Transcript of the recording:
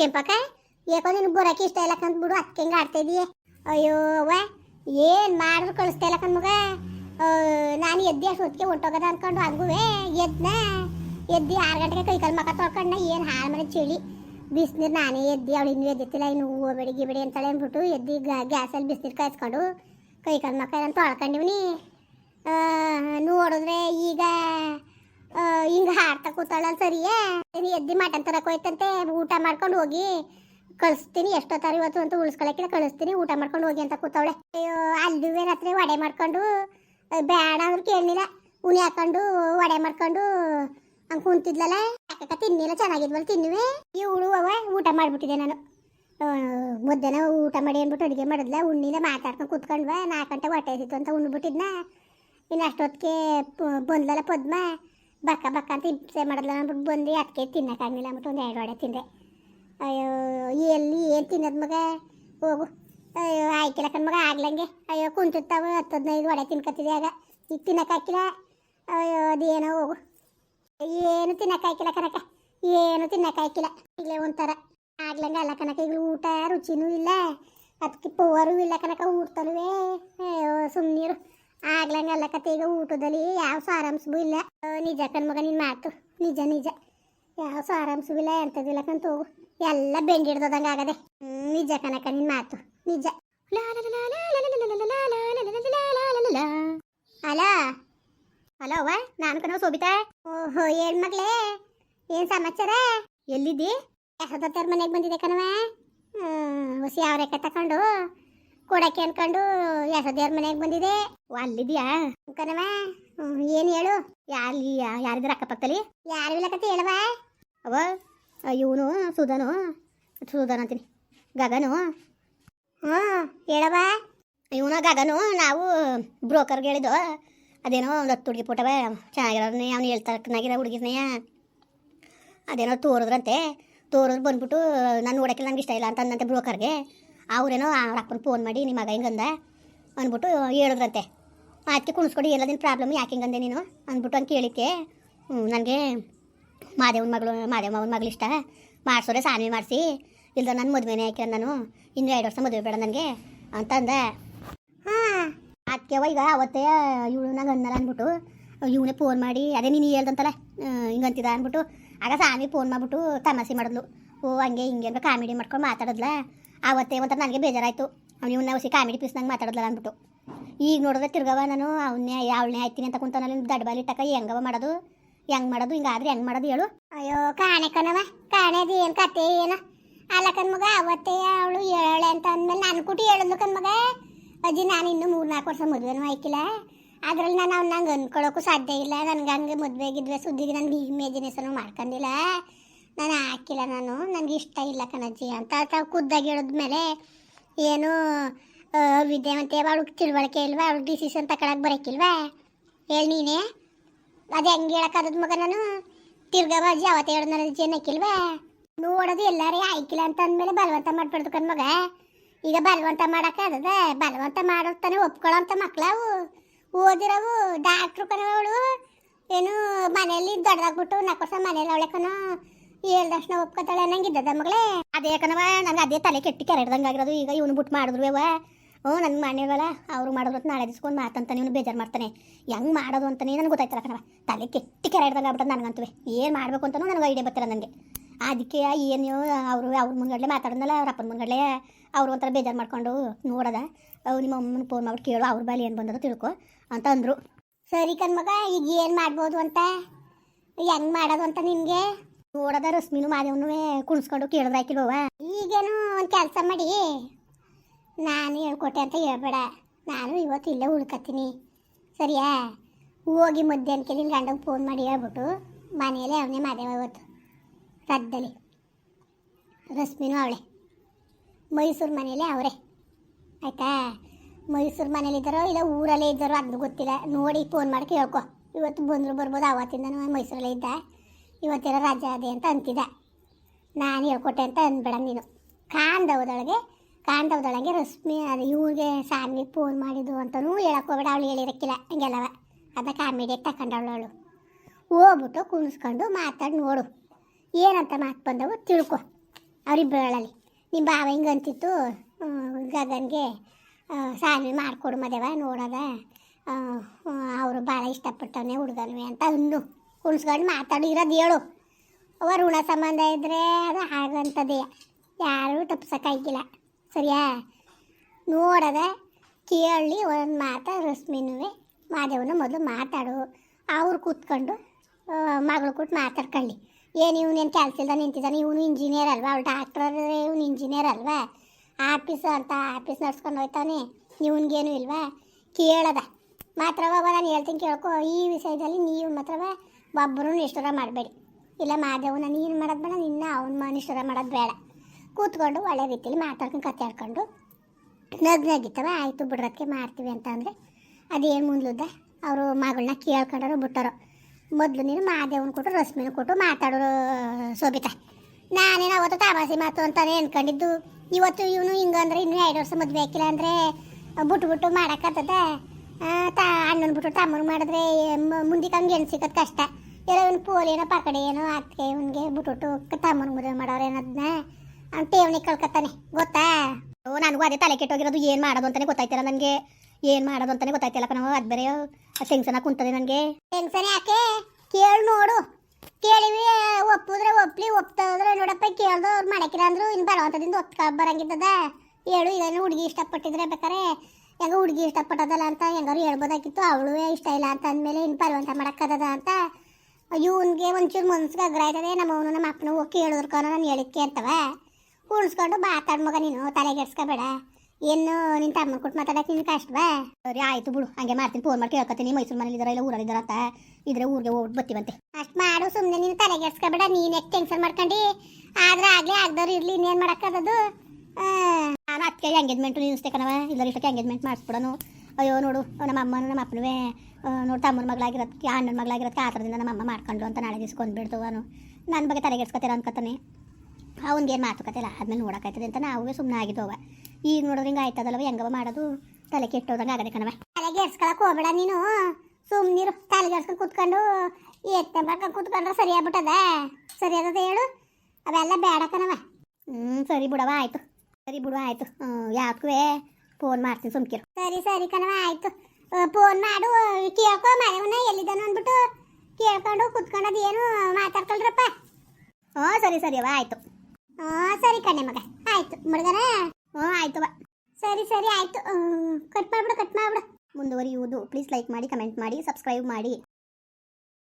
ಕೆಂಪಕ್ಕ ಯಾಕೋ ನಿನ್ ಬರಕ್ಕೆ ಇಷ್ಟ ಇಲ್ಲ ಕಂತ ಬಿಡು ಅದಕ್ಕೆ ಹೆಂಗೆ ಆಡ್ತಾ ಇದೀಯ. ಅಯ್ಯೋ, ಅವ್ವ, ಏನು ಮಾಡಿದ್ರು ಕಳಿಸ್ತಾ ಇಲ್ಲ ಕಣ್ಮಗ? ನಾನು ಎದ್ದೆ ಅಷ್ಟು ಹೊತ್ತಿಗೆ ಹೊಂಟೋಗದ ಅನ್ಕೊಂಡು ಅದ್ಗುವೆ, ಎದ್ನ? ಎದ್ದಿ ಆರು ಗಂಟೆಗೆ ಕೈ ಕಾಲು ಮಕ ತೊಳ್ಕೊಂಡ ಏನು ಹಾಳು ಮನೆ ಚಳಿ. ಬಿಸಿನೀರು ನಾನೇ ಎದ್ದಿ, ಅವಳು ಇನ್ನೂ ಎದ್ದಿತ್ತಿಲ್ಲ ಇನ್ನು ಹೂವು ಬೆಡಿ ಗಿಬೇಡಿ ಅಂತೇಳಿ ಅಂದ್ಬಿಟ್ಟು ಎದ್ದಿ ಗ್ಯಾಸಲ್ಲಿ ಬಿಸಿನೀರು ಕಾಯಿಸ್ಕೊಂಡು ಕೈ ಕಾಲು ಮಕ ಎಲ್ಲ ತೊಳ್ಕೊಂಡಿವ್ನಿ. ನೋಡಿದ್ರೆ ಈಗ ಹಿಂಗ ಹಾಡ್ತಾ ಕೂತಾಳ ಸರಿಯೇ? ಎದ್ದಿ ಮಟನ್ ತರಕ್ ಹೋಯ್ತಂತೆ, ಊಟ ಮಾಡ್ಕೊಂಡು ಹೋಗಿ. ಕಳಿಸ್ತೀನಿ ಎಷ್ಟೊತ್ತಾರ ಇವತ್ತು ಅಂತ ಉಳಿಸ್ಕೊಳಕ್ಕಿಲ್ಲ ಕಳಿಸ್ತೀನಿ, ಊಟ ಮಾಡ್ಕೊಂಡು ಹೋಗಿ ಅಂತ ಕೂತವಳೆ. ಅಯ್ಯೋ ಅಲ್ಲಿವೆ ರಾತ್ರಿ ವಡೆ ಮಾಡ್ಕೊಂಡು ಬೇಡ ಅಂದ್ರೆ ಕೇಳಲಿಲ್ಲ. ಉಣಿ ಹಾಕೊಂಡು ವಡೆ ಮಾಡ್ಕೊಂಡು, ಹಂಗೆ ಕುಂತಿದ್ಲಲ್ಲ ಯಾಕಕ್ಕ, ತಿನ್ನಿಲ್ಲ, ಚೆನ್ನಾಗಿದ್ವಲ್ಲ ತಿನ್ನುವೆ? ಇವಳು ಅವ, ಊಟ ಮಾಡಿಬಿಟ್ಟಿದೆ ನಾನು. ಮುದ್ದೆನ ಊಟ ಮಾಡಿ ಅಂದ್ಬಿಟ್ಟು ಅಡುಗೆ ಮಾಡಿದ್ಲ, ಉಣ್ಣಿಲ್ಲ, ಮಾತಾಡ್ಕೊಂಡು ಕೂತ್ಕೊಂಡ್ವ, ನಾಲ್ಕು ಗಂಟೆ ಹೊಟ್ಟೆ ಅಂತ ಉಣ್ಬಿಟ್ಟಿದ್ನ. ಇನ್ನು ಅಷ್ಟೊತ್ತಿಗೆ ಬಂದ್ಲಲ್ಲ ಪದ್ಮ. ಬಕ್ಕ ಬಕ್ಕ ಅಂತ ಹಿಂಸೆ ಮಾಡಿದ್ಲ. ಅಂದ್ಬಿಟ್ಟು ಬಂದು ಅದಕ್ಕೆ ತಿನ್ನಕ್ಕಾಗಲಿಲ್ಲ. ಅಂದ್ಬಿಟ್ಟು ಒಂದು ಎರಡು ವಡೆ ತಿಂದೆ. ಅಯ್ಯೋ, ಎಲ್ಲಿ ಏನು ತಿನ್ನೋದು ಮಗ? ಹೋಗು. ಅಯ್ಯೋ, ಆಯ್ಕಿಲ್ಲ ಕಣ್ ಮಗ, ಆಗ್ಲಂಗೆ. ಅಯ್ಯೋ ಕುಂತಿರ್ತಾವೆ ಹತ್ತು ಹದಿನೈದು ವಡೆ ತಿನ್ಕೊತಿದ್ದೆ ಆಗ. ಈಗ ತಿನ್ನಕ್ಕಾಕಿಲ್ಲ ಅಯ್ಯೋ, ಅದೇನೋ ಹೋಗು. ಏನು ತಿನ್ನಕ್ಕಾಯ್ಕಿಲ್ಲ ಕನಕ ಏನು ತಿನ್ನಕ್ಕಾಯ್ಕಿಲ್ಲ ಇಲ್ಲೇ ಒಂಥರ. ಆಗ್ಲಂಗೆ ಅಲ್ಲ ಕನಕ ಈಗ ಊಟ ರುಚಿನೂ ಇಲ್ಲ. ಅದಕ್ಕೆ ಪವರು ಇಲ್ಲ ಕನಕ ಊಟದಲ್ವೇ ಅಯ್ಯೋ ಸುಮ್ಮನೀರು ಆಗ್ಲಂಗೆ ಅಲ್ಲಕತ್ತೆ ಈಗ ಊಟದಲ್ಲಿ ಯಾವ ಸಾರಾಂಶವೂ ಇಲ್ಲ ನಿಜ ಕಣ್ಮಗ ನಿನ್ನ ಮಾತು ನಿಜ ನಿಜ ಯಾವ ಸಾರಾಂಶವೂ ಇಲ್ಲ ಎಂತದಿಲ್ಲ ಕಂತ ಹೋಗು ಎಲ್ಲ ಬೆಂಗಿಡ್ದಂಗೆ ಆಗದೆ ನಿಜ ಕನಕ ನಿನ್ ಮಾತು ನಿಜ ಅಲ ಹಲೋ ಅವ್ವ ನಾನು ಕಣ ಸೋಬಿತಾ ಓಹೋ ಏನ್ ಮಗ್ಲೇ ಏನ್ ಸಮಾಚಾರ ಎಲ್ಲಿದ್ದಿ ಯಾವ್ದಾರ ಮನೆಗೆ ಬಂದಿದೆ ಕಣವ ಹುಸಿ ಯಾವ ರೇಖೆ ತಕೊಂಡು ಕೊಡಕ್ಕೆ ಅನ್ಕೊಂಡು ಯಶೋದೇವ್ರ ಮನೆಗೆ ಬಂದಿದೆ. ಅಲ್ಲಿದ್ಯಾ? ಕಣವ ಏನು ಹೇಳು? ಯಾರಲ್ಲಿ ಯಾರಿದ್ರ ಅಕ್ಕಪಕ್ಕದಲ್ಲಿ? ಯಾರು ಇಲ್ಲ ಹೇಳವ ಅವ ಇವನು, ಸುಧನು, ಸುಧನ್ ಅಂತೀನಿ. ಗಗನು. ಹ್ಞೂ ಹೇಳವ ಇವನು, ಗಗನು, ನಾವು ಬ್ರೋಕರ್ಗೆ ಹೇಳಿದ್ದು. ಅದೇನೋ ಒಂದು ಹತ್ತು ಹುಡುಗಿ ಪುಟವ ಚೆನ್ನಾಗಿರೋದನ್ನೇ ಅವ್ನು ಹೇಳ್ತಕ್ಕನಾಗಿರೋ ಹುಡುಗಿರ್ನೆಯ ಅದೇನೋ ತೋರಿದ್ರಂತೆ. ತೋರಿದ್ರು ಬಂದ್ಬಿಟ್ಟು, ನಾನು ನೋಡೋಕ್ಕೆ ನಂಗೆ ಇಷ್ಟ ಇಲ್ಲ ಅಂತ ಅಂದಂತೆ ಬ್ರೋಕರ್ಗೆ. ಅವರೇನೋ ಅವ್ರ ಅಪ್ಪನ ಫೋನ್ ಮಾಡಿ ನಿಮ್ಮ ಮಗ ಹಿಂಗಂದ? ಅಂದ್ಬಿಟ್ಟು ಹೇಳಿದ್ರಂತೆ. ಅದಕ್ಕೆ ಕುಣಿಸ್ಕೊಡಿ, ಎಲ್ಲದಿನ ಪ್ರಾಬ್ಲಮ್ ಯಾಕೆ ಹಿಂಗಂದೆ ನೀನು? ಅಂದ್ಬಿಟ್ಟು ಅಂತ ಕೇಳಿಕ್ಕೆ ನನಗೆ ಮಾದೇವನ ಮಗಳು ಮಾದೇವ ಅವನ ಮಗಳು ಇಷ್ಟ. ಮಾಡಿಸೋರೆ ಸಾನ್ವಿ ಮಾಡಿಸಿ. ಇಲ್ದ ನನ್ನ ಮದುವೆನೇ ಹಾಕಿರ ನಾನು ಇನ್ನೂ ಎರಡು ವರ್ಷ ಮದುವೆ ಬೇಡ ನನಗೆ. ಅಂತ ಅಂದೆ ಹಾಂ ಅದಕ್ಕೆ ಈಗ ಅವತ್ತೇ ಇವಳು ನಂಗೆ ಅಂದಲ್ಲ ಅಂದ್ಬಿಟ್ಟು, ಇವನೇ ಫೋನ್ ಮಾಡಿ, ಅದೇ ನೀನು ಹೇಳ್ದಂತಲ್ಲ ಹಿಂಗಂತಿದ ಅಂದ್ಬಿಟ್ಟು, ಆಗ ಸಾನ್ವಿ ಫೋನ್ ಮಾಡಿಬಿಟ್ಟು ತಮಾಸೆ ಮಾಡಿದ್ಲು. ಓ, ಹಂಗೆ ಹಿಂಗೆ ಅಂತ ಕಾಮಿಡಿ ಮಾಡ್ಕೊಂಡು ಮಾತಾಡಿದ್ಲ. ಆವತ್ತೇ ಒಂಥರ ನನಗೆ ಬೇಜಾರಾಯಿತು. ಅವ್ನು ಇವನ್ನ ಹುಸಿ ಕಾಮಿಡಿ ಪೀಸ್ ನಂಗೆ ಮಾತಾಡೋದಲ್ಲ ಅಂದ್ಬಿಟ್ಟು. ಈಗ ನೋಡಿದ್ರೆ ತಿರ್ಗವ ನಾನು ಅವನ್ನೇ, ಯಾವಳನೇ ಆಯ್ತೀನಿ ಅಂತ ಕುಂತ ನಾನು ದಡ್ಬಾಲಿ ಇಟ್ಟಕ ಹೆಂಗವ ಮಾಡೋದು? ಹೆಂಗೆ ಮಾಡೋದು? ಹಿಂಗಾದ್ರೆ ಹೆಂಗೆ ಮಾಡೋದು ಹೇಳು. ಅಯ್ಯೋ, ಕಾಣೆ ಕಣವ ಕಾಣೆದು ಏನು ಕತೆ ಏನು. ಅಲ್ಲ ಕಣ್ಮಗ ಅವತ್ತೇ ಅವಳು ಹೇಳೆ ಅಂತ ಅಂದ್ಮೇಲೆ ನಾನು ಕೂಟಿ ಕನ್ ಮಗ. ಅಜ್ಜಿ, ನಾನು ಇನ್ನೂ ಮೂರು ನಾಲ್ಕು ವರ್ಷ ಮದುವೆನೂ ಆಯ್ಕಿಲ್ಲ. ಅದ್ರಲ್ಲಿ ನಾನು ಅವ್ನ ನಂಗೆ ಅನ್ಕೊಳ್ಳೋಕ್ಕೂ ಸಾಧ್ಯ ಇಲ್ಲ. ನನಗೆ ಹಂಗೆ ಮದುವೆ ಗಿದ್ವೆ ಸುದ್ದಿಗೆ ನನಗೆ ಇಮೇಜಿನೇಷನ್ ಮಾಡ್ಕೊಂಡಿಲ್ಲ. ನಾನು ಹಾಕಿಲ್ಲ ನಾನು. ನನಗೆ ಇಷ್ಟ ಇಲ್ಲ ಕಣಜ್ಜಿ ಅಂತ. ತಾವು ಖುದ್ದಾಗಿ ಹೇಳಿದ್ಮೇಲೆ ಏನು ವಿದ್ಯೆ ಮತ್ತೆ ಅವಳಿಗೆ ತಿಳುವಳಿಕೆ ಇಲ್ವಾ? ಅವಳಿಗೆ ಡಿಸಿಷನ್ ತಗೊಳಕ್ಕೆ ಬರೋಕ್ಕಿಲ್ವಾ ಹೇಳಿ ನೀನೇ. ಅದು ಹೆಂಗೆ ಹೇಳೋಕ್ಕಾದದ ಮಗ ನಾನು. ತಿರ್ಗಾ ಬಾಜಿ ಅವತ್ತು ಹೇಳೋದು ನನ್ನ ಜನಕ್ಕಿಲ್ವಾ ನೋಡೋದು ಎಲ್ಲರೇ ಆಯ್ಕಿಲ್ಲ ಅಂತ ಅಂದಮೇಲೆ ಬಲವಂತ ಮಾಡ್ಬಿಡ್ದು ಕಣ್ ಮಗ. ಈಗ ಬಲವಂತ ಮಾಡೋಕ್ಕಾಗದ ಬಲವಂತ ಮಾಡೋತಾನೆ ಒಪ್ಕೊಳ್ಳೋಂಥ ಮಕ್ಕಳವು ಓದಿರವು, ಡಾಕ್ಟ್ರು ಕಣವಳು. ಅವಳು ಏನು ಮನೆಯಲ್ಲಿ ದೊಡ್ಡದಾಗ್ಬಿಟ್ಟು ನಾಲ್ಕು ವರ್ಷ ಮನೇಲಿ ಅವಳೆ ಕಣ. ಹೇಳ್ದಕ್ಷಣ ಒಪ್ಕೊತಾಳೆ ಅನ್ನಂಗಿದ್ದದ ಮಗಳೇ. ಅದೇ ಯಾಕನವ ನನಗೆ ಅದೇ ತಲೆ ಕೆಟ್ಟಿ ಕೆರೆಡ್ದಂಗೆ ಆಗಿರೋದು, ಈಗ ಇವನು ಬಿಟ್ಟು ಮಾಡಿದ್ರು ಹ್ಞೂ ನನ್ಗೆ ಮಾಡಿವಲ್ಲ ಅವ್ರು ಮಾಡೋದು ಅಂತ ನಾಳೆ ದಿಸ್ಕೊಂಡು ಮಾತಂತಾನೆ, ಇವನು ಬೇಜಾರು ಮಾಡ್ತಾನೆ. ಹೆಂಗೆ ಮಾಡೋದು ಅಂತಲೇ ನನಗೆ ಗೊತ್ತಾಯ್ತಲ್ಲ ಕಣವ ತಲೆ ಕೆಟ್ಟಿ ಕೆರೆ ಹಿಡ್ದಂಗೆ ಆಗ್ಬಿಟ್ಟದ ನನಗಂತೂ ಏನು ಮಾಡಬೇಕು ಅಂತಲೂ ನನಗೆ ಐಡಿಯಾ ಬರ್ತಿಲ್ಲ ನನಗೆ ಅದಕ್ಕೆ ಏನು ಅವರು, ಅವ್ರ ಮುಂದ್ಗಡೆ ಮಾತಾಡಿದ್ನಲ್ಲ, ಅವ್ರ ಅಪ್ಪನ ಮುಂದ್ಗಡೆ ಅವ್ರು ಒಂಥರ ಬೇಜಾರು ಮಾಡ್ಕೊಂಡು, ನೋಡದ. ಅವು ನಿಮ್ಮ ಅಮ್ಮನ ಫೋನ್ ಮಾಡ್ಬಿಟ್ಟು ಕೇಳು, ಅವ್ರ ಬಾಲಿ ಏನು ಬಂದದ ತಿಳ್ಕೊ ಅಂತ ಅಂದರು. ಸರಿ ಕಣ್ಮಗ, ಈಗ ಏನು ಮಾಡ್ಬೋದು ಅಂತ? ಹೆಂಗೆ ಮಾಡೋದು ಅಂತ ನಿನಗೆ ನೋಡದ ರಶ್ಮಿನು ಮಾದೇವನು ಕುಣಿಸ್ಕೊಂಡು ಕೇಳ್ದಾಕಿಲ್ವ ಈಗೇನು ಒಂದು ಕೆಲಸ ಮಾಡಿ ನಾನು ಹೇಳ್ಕೊಟ್ಟೆ ಅಂತ ಹೇಳ್ಬೇಡ. ನಾನು ಇವತ್ತು ಇಲ್ಲೇ ಉಳ್ಕತ್ತೀನಿ. ಸರಿಯಾ? ಹೋಗಿ ಮಧ್ಯಾಹ್ನ ಕೇಳಿ ಗಂಡಗೆ ಫೋನ್ ಮಾಡಿ ಹೇಳ್ಬಿಟ್ಟು ಮನೆಯಲ್ಲೇ ಅವನೇ ಮಾದೇವ ಇವತ್ತು. ರದ್ದಲ್ಲಿ ರಶ್ಮಿನೂ ಅವಳೆ. ಮೈಸೂರು ಮನೆಯಲ್ಲೇ ಅವರೇ. ಆಯಿತಾ? ಮೈಸೂರು ಮನೇಲಿದ್ದಾರೋ ಇಲ್ಲ ಊರಲ್ಲೇ ಇದ್ದಾರೋ ಅದು ಗೊತ್ತಿಲ್ಲ. ನೋಡಿ ಫೋನ್ ಮಾಡಿ ಕೇಳ್ಕೊ. ಇವತ್ತು ಬಂದರು ಬರ್ಬೋದು ಆವತ್ತಿಂದ ಮೈಸೂರಲ್ಲೇ ಇದ್ದ. ಇವತ್ತೆಲ್ಲ ರಜೆ ಅದೇ ಅಂತ ಅಂತಿದ್ದ. ನಾನು ಹೇಳ್ಕೊಟ್ಟೆ ಅಂತ ಅಂದ್ಬೇಡ ನೀನು. ಕಾಂಡವದೊಳಗೆ ಕಾಂಡವದೊಳಗೆ ರಶ್ಮಿ, ಅದು ಇವ್ರಿಗೆ ಸಾನ್ವಿ ಫೋನ್ ಮಾಡಿದ್ದು ಅಂತಲೂ ಹೇಳಕ್ಕೆ ಹೋಗ್ಬೇಡ, ಅವಳು ಹೇಳಿರಕ್ಕಿಲ್ಲ. ಹಂಗೆಲ್ಲವ. ಅದಕ್ಕೆ ಕಾಮಿಡಿಯಾಗಿ ತಗೊಂಡವಳು ಅವಳು. ಹೋಗ್ಬಿಟ್ಟು ಕುಣಿಸ್ಕೊಂಡು ಮಾತಾಡಿ ನೋಡು. ಏನಂತ ಮಾತು ಬಂದವು ತಿಳ್ಕೊ. ಅವ್ರಿಗೆ ಹೇಳಲಿ ನಿಮ್ಮ ಬಾವ ಹಿಂಗೆ ಅಂತಿತ್ತು ಗಗನ್ಗೆ ಸಾನ್ವಿ ಮಾಡಿಕೊಡು ಮದೇವ, ನೋಡೋದ. ಅವರು ಭಾಳ ಇಷ್ಟಪಟ್ಟವನೇ ಹುಡುಗನ್ವೆ ಅಂತ ಅಂದು ಕುಣ್ಸ್ಕೊಂಡು ಮಾತಾಡಿರೋದು ಹೇಳು. ಅವ ಋಣ ಸಂಬಂಧ ಇದ್ದರೆ ಅದು ಹಾಗಂತದೇ. ಯಾರೂ ತಪ್ಸಕ್ಕಾಗಿಲ್ಲ. ಸರಿಯಾ? ನೋಡದ ಕೇಳಿ ಒಂದು ಮಾತು ರಶ್ಮಿನೂ ಮಾದೇವನ ಮೊದಲು ಮಾತಾಡು. ಅವ್ರು ಕೂತ್ಕೊಂಡು ಮಗಳು ಕೂತ್ ಮಾತಾಡ್ಕೊಳ್ಳಿ. ಏನು ಇವನೇನು ಕೆಲಸ ಇಲ್ದ ನಿಂತಿದ್ದಾನೆ ಇವನು ಇಂಜಿನಿಯರ್ ಅಲ್ವಾ? ಅವಳು ಡಾಕ್ಟರ್ ಇವನು ಇಂಜಿನಿಯರ್ ಅಲ್ವಾ? ಆಫೀಸ್ ಅಂತ ಆಫೀಸ್ ನಡ್ಸ್ಕೊಂಡು ಹೋಯ್ತಾನೆ. ಇವನಿಗೇನು ಇಲ್ವಾ? ಕೇಳದ. ಮಾತ್ರವ ನಾನು ಹೇಳ್ತೀನಿ ಕೇಳ್ಕೊ. ಈ ವಿಷಯದಲ್ಲಿ ನೀವು ಮಾತ್ರವ ಒಬ್ಬರು ನಿಷ್ಠುರ ಮಾಡಬೇಡಿ. ಇಲ್ಲ ಮಾದೇವನ ನೀನು ಮಾಡೋದು ಬೇಡ, ನಿನ್ನ ಅವನ ನಿಷ್ಠುರ ಮಾಡೋದು ಬೇಡ. ಕೂತ್ಕೊಂಡು ಒಳ್ಳೆ ರೀತಿಯಲ್ಲಿ ಮಾತಾಡ್ಕೊಂಡು ಕತೆ ಆಡ್ಕೊಂಡು ನಗ್ನಾಗಿತ್ತವ ಆಯಿತು ಬಿಡ್ರಕ್ಕೆ ಮಾಡ್ತೀವಿ ಅಂತ ಅಂದರೆ ಅದೇನು ಮುಂದ್ಲುದ್ದ ಅವರು ಮಗಳನ್ನ ಕೇಳ್ಕೊಂಡರು, ಬಿಟ್ಟರು. ಮೊದಲು ನೀನು ಮಾದೇವನ ಕೊಟ್ಟು, ರಶ್ಮಿನ ಕೊಟ್ಟು ಮಾತಾಡೋರು, ಶೋಭಿತಾ. ನಾನೇನು ಅವತ್ತು ತಾಮಾಸಿ ಮಾತು ಅಂತಾನೆ ಅನ್ಕೊಂಡಿದ್ದು? ಇವತ್ತು ಇವನು ಹಿಂಗಂದ್ರೆ ಇನ್ನೂ ಎರಡು ವರ್ಷ ಮದುವೆ ಹಾಕಿಲ್ಲ ಅಂದರೆ ಬಿಟ್ಟು ಬಿಟ್ಟು ಮಾಡೋಕ್ಕತ್ತದ ತಾ, ಅಣ್ಣನ ಬಿಟ್ಟು ತಮ್ಮನ ಮಾಡಿದ್ರೆ ಮುಂದಿಕ್ಕೆ ಹಂಗೆ ಏನು ಸಿಗೋದು ಕಷ್ಟ. ಎಲ್ಲ ಇವನು ಪೋಲ್ ಏನೋ ಪಕಡೆ ಏನೋ ಅದಕ್ಕೆ ಇವನಿಗೆ ಬಿಟ್ಬಿಟ್ಟು ತಮ್ಮನ ಮದುವೆ ಮಾಡೋರು ಏನದನ್ನ ಅಂತ ಠೇವಣಿ ಕಳ್ಕತ್ತಾನೆ, ಗೊತ್ತಾ? ಓ, ನನಗೂ ಅದೇ ತಲೆ ಕೆಟ್ಟೋಗಿರೋದು ಏನು ಮಾಡೋದು ಅಂತಾನೆ ಗೊತ್ತಾಯ್ತಿಲ್ಲ ನನಗೆ. ಏನು ಮಾಡೋದು ಅಂತಾನೆ ಗೊತ್ತಾಯ್ತಿಲ್ಲ ನಾವು ಅದು ಬೇರೆ ಟೆನ್ಷನ್ ಕುಂತದೆ ನನಗೆ. ಟೆನ್ಷನ್ ಯಾಕೆ? ಕೇಳಿ ನೋಡು. ಕೇಳಿವಿ ಒಪ್ಪಿದ್ರೆ ಒಪ್ಲಿ, ಒಪ್ತಂದ್ರೆ ನೋಡಪ್ಪ ಕೇಳ್ದು ಅವ್ರು ಮಾಡಕ್ಕಿಲ್ಲ ಅಂದ್ರು ಇನ್ನು ಬಲವಂತದಿಂದ ಒಪ್ಕ ಬರಂಗಿದ್ದದ. ಹೇಳು ಈಗ ಹುಡುಗಿ ಇಷ್ಟಪಟ್ಟಿದ್ರೆ ಬೇಕಾರೆ. ಹೆಂಗ ಹುಡುಗಿ ಇಷ್ಟಪಟ್ಟದಲ್ಲ ಅಂತ ಹೆಂಗಾರು ಹೇಳ್ಬೋದಾಗಿತ್ತು ಅವಳು ಇಷ್ಟ ಇಲ್ಲ ಅಂತ ಅಂದಮೇಲೆ ಇನ್ನು ಬರುವಂಥ ಮಾಡಕ್ಕದ ಅಂತ. ಇವನ್ಗೆ ಒಂಚೂರು ಮನ್ಸಿಗೆ ಅಗ್ರ ಆಯ್ತದೆ. ನಮ್ಮ ಅವನು ನಮ್ಮ ಅಪ್ಪನ ಹೋಗಿ ಕೇಳಿದ್ರು ಕಣ ನಾನು ಹೇಳಿಕೆ ಅಂತವ. ಕೂಡಿಸ್ಕೊಂಡು ಮಾತಾಡ್ ಮಗ ನೀನು ತಲೆಗೆಡ್ಸ್ಕೋಬೇಡ ಏನು ನಿನ್ನ ತಮ್ಮನ ಕೊಟ್ಟು ಮಾತಾಡಕ್ಕೆ ನಿನ್ ಕಷ್ಟವಾ ಸರಿ ಆಯ್ತು ಬಿಡು. ಹಂಗೆ ಮಾಡ್ತೀನಿ ಫೋನ್ ಮಾಡಿ ಕೇಳ್ಕೊತೀನಿ. ಮೈಸೂರು ಮನೇಲಿ ಇದಾರ ಇಲ್ಲ ಊರಲ್ಲಿ ಇದ್ರೆ ಅಂತ. ಇದ್ರೆ ಊರಿಗೆ ಹೋಗ್ಬಿಟ್ಟು ಬರ್ತೀವಂತೆ. ಅಷ್ಟು ಮಾಡು ಸುಮ್ಮನೆ ನೀನು ತಲೆಗೆಡ್ಸ್ಕೋಬೇಡ ನೀನು ಎಷ್ಟು ಟೆನ್ಷನ್ ಮಾಡ್ಕೊಂಡು? ಆದ್ರೆ ಆಗಲೇ ಆಗ್ದವ್ರು ಇರಲಿ ಇನ್ನೇನು ಮಾಡೋಕ್ಕದದು ನಾನು ಅದಕ್ಕೆ ಎಂಗೇಜ್ಮೆಂಟು ನಿಲ್ಲಿಸ್ತೆ ಕಣವ ಇಲ್ಲರ ಇಷ್ಟಕ್ಕೆ ಎಂಗೇಜ್ಮೆಂಟ್ ಮಾಡಿಸ್ಬಿಡೋನು. ಅಯ್ಯೋ ನೋಡು, ನಮ್ಮ ಅಮ್ಮನ ನಮ್ಮ ಅಪ್ಪನವೇ ನೋಡು, ತಮ್ಮನ ಮಗಳಾಗಿರೋದಕ್ಕೆ ಅಣ್ಣನ ಮಗಳಾಗಿರೋದಕ್ಕೆ ಆ ಥರದಿಂದ ನಮ್ಮ ಅಮ್ಮ ಮಾಡ್ಕೊಂಡು ಅಂತ ನಾಳೆ ದಿವ್ಸ ಕೊಂಡ್ಬಿಡ್ತು ಅವನು. ನನ್ನ ಬಗ್ಗೆ ತಲೆಗೆಡ್ಸ್ಕೊತೀರ ಅನ್ಕೋತಾನೆ. ಅವನಿಗೇನು ಮಾತುಕತೆ ಇಲ್ಲ, ಆದ್ಮೇಲೆ ನೋಡೋಕಾಯ್ತದೆ ಅಂತ ನಾವು ಸುಮ್ಮನೆ ಆಗಿದ್ದವ. ಈಗ ನೋಡೋದು ಹಿಂಗೆ ಆಯ್ತದಲ್ವ ಹೆಂಗವ ಮಾಡೋದು? ತಲೆ ಕೆಟ್ಟೋದಂಗೆ ಆಗದೆ ಕಣವ ತಲೆಗೆ ಎಡ್ಸ್ಕೊಳಕ್ ಹೋಗ್ಬೇಡ ನೀನು. ಸುಮ್ಮನಿರು ತಲೆಗೆ ಎಡ್ಸ್ಕೊಂಡು ಕೂತ್ಕೊಂಡು, ಎತ್ತೆ ಮಾಡ್ಕೊಂಡು ಕೂತ್ಕೊಂಡ್ರೆ ಸರಿ ಸರಿಯಾದದ ಹೇಳು. ಅವೆಲ್ಲ ಬೇಡ ಕಣವ ಹ್ಞೂ ಸರಿ ಬಿಡವ ಆಯ್ತು. ಸರಿ ಬಿಡು, ಆಯ್ತು. ಯಾಕೂ ಫೋನ್ ಮಾಡ್ತೀನಿ, ಸುಮ್ಕಿರು. ಸರಿ ಸರಿ ಕಣವ ಆಯ್ತು. ಫೋನ್ ಮಾಡು, ಕೇಳ್ಕೊ ಮನೆವನ್ನ ಎಲ್ಲಿದ್ದಾನು ಅಂದ್ಬಿಟ್ಟು ಕೇಳ್ಕೊಂಡು ಕುತ್ಕೊಂಡದ ಏನು ಮಾತಾಡ್ಕೊಳ್ರಪ್ಪ. ಹ್ಞೂ, ಸರಿ ಸರಿ ಅವ ಆಯ್ತು. ಹ್ಞೂ, ಸರಿ ಕಣ್ಣೆ ಮಗ, ಆಯ್ತು. ಮುಡುಗರ ಹ್ಞೂ, ಆಯ್ತು ಬಾ ಸರಿ ಸರಿ, ಆಯ್ತು. ಕಟ್ ಮಾಡ್ಬಿಡು ಕಟ್ ಮಾಡ್ಬಿಡು. ಮುಂದುವರಿಯುವುದು ಪ್ಲೀಸ್ ಲೈಕ್ ಮಾಡಿ ಕಮೆಂಟ್ ಮಾಡಿ ಸಬ್ಸ್ಕ್ರೈಬ್ ಮಾಡಿ.